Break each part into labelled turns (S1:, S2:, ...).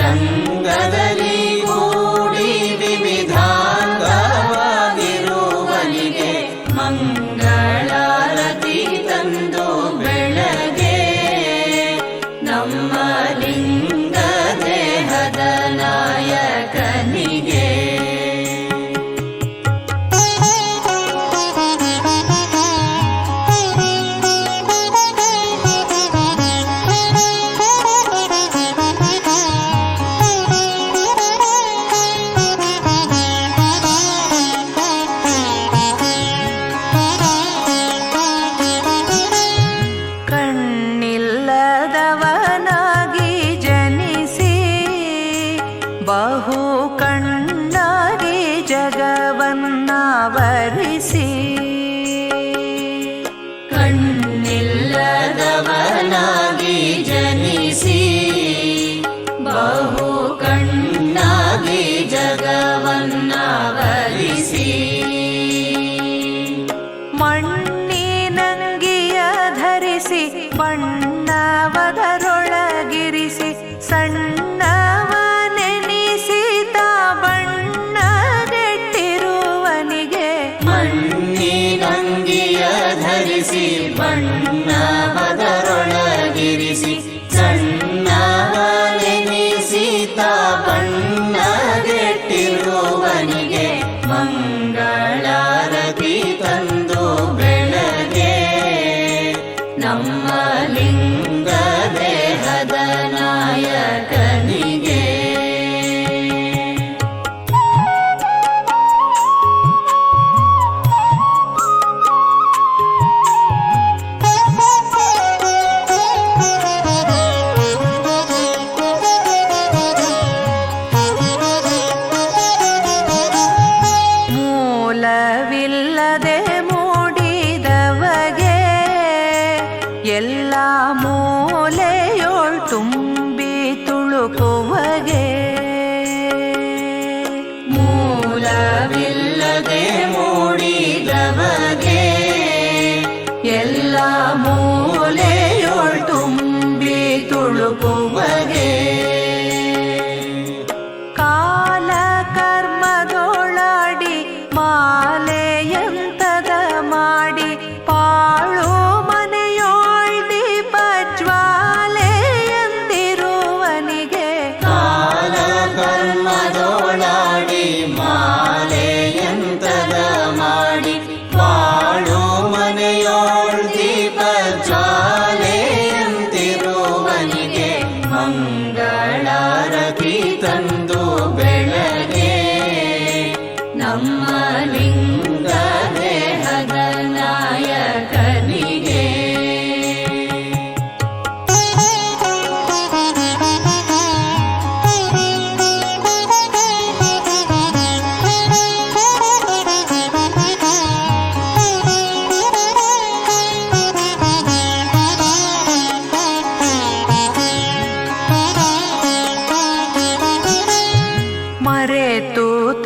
S1: ರಂಗದಲ್ಲಿ ಕೂಡಿ ವಿವಿಧಾಂಗವಾಗಿರುವನಿಗೆ
S2: ಮಂಗಳಾರತಿ ತಂದು ಬೆಳಗೆ ನಮ್ಮ ಕಣ್ಣೆಲ್ಲವನ್ನಾವರಿಸಿ
S1: ಕಣ್ಣಿಲ್ಲದವನಾಗಿ ಜನಿಸಿ ಬಹು ಕಣ್ಣಾಗಿ ಜಗವನ್ನಾವರಿಸಿ. ಮಣ್ಣಿನಂಗಿಯ ಧರಿಸಿ ಬಣ್ಣವದರೊಳಗಿರಿಸಿ ಸಣ್ಣ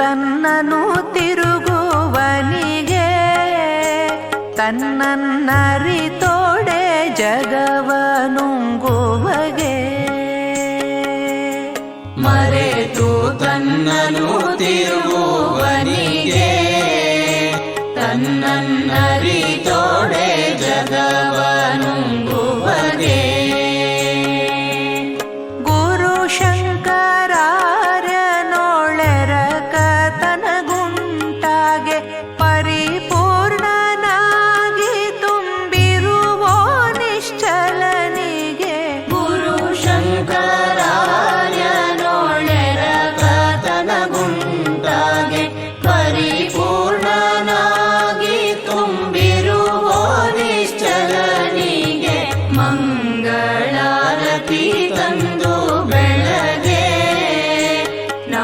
S1: ತನ್ನನು ತಿರುಗುವನಿಗೆ ತನ್ನನ್ನರಿತೋಡೆ ಜಗವನುಂಗುವಗೆ.
S2: ಮರೆತು ತನ್ನನು ತಿರುಗುವನಿಗೆ ತನ್ನನ್ನರಿತೋಡೆ
S1: ಜಗವನುಂಗು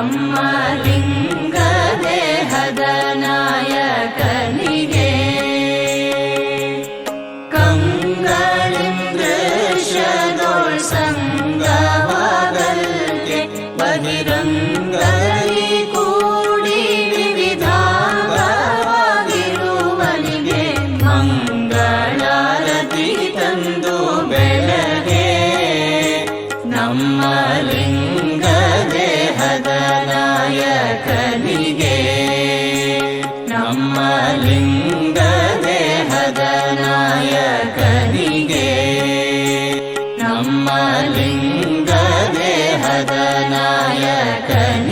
S2: ನಮ್ಮ ನಾಯಕನಿಗೆ ನಮ್ಮ ಲಿಂಗ ದೇಹದ ನಾಯಕನಿಗೆ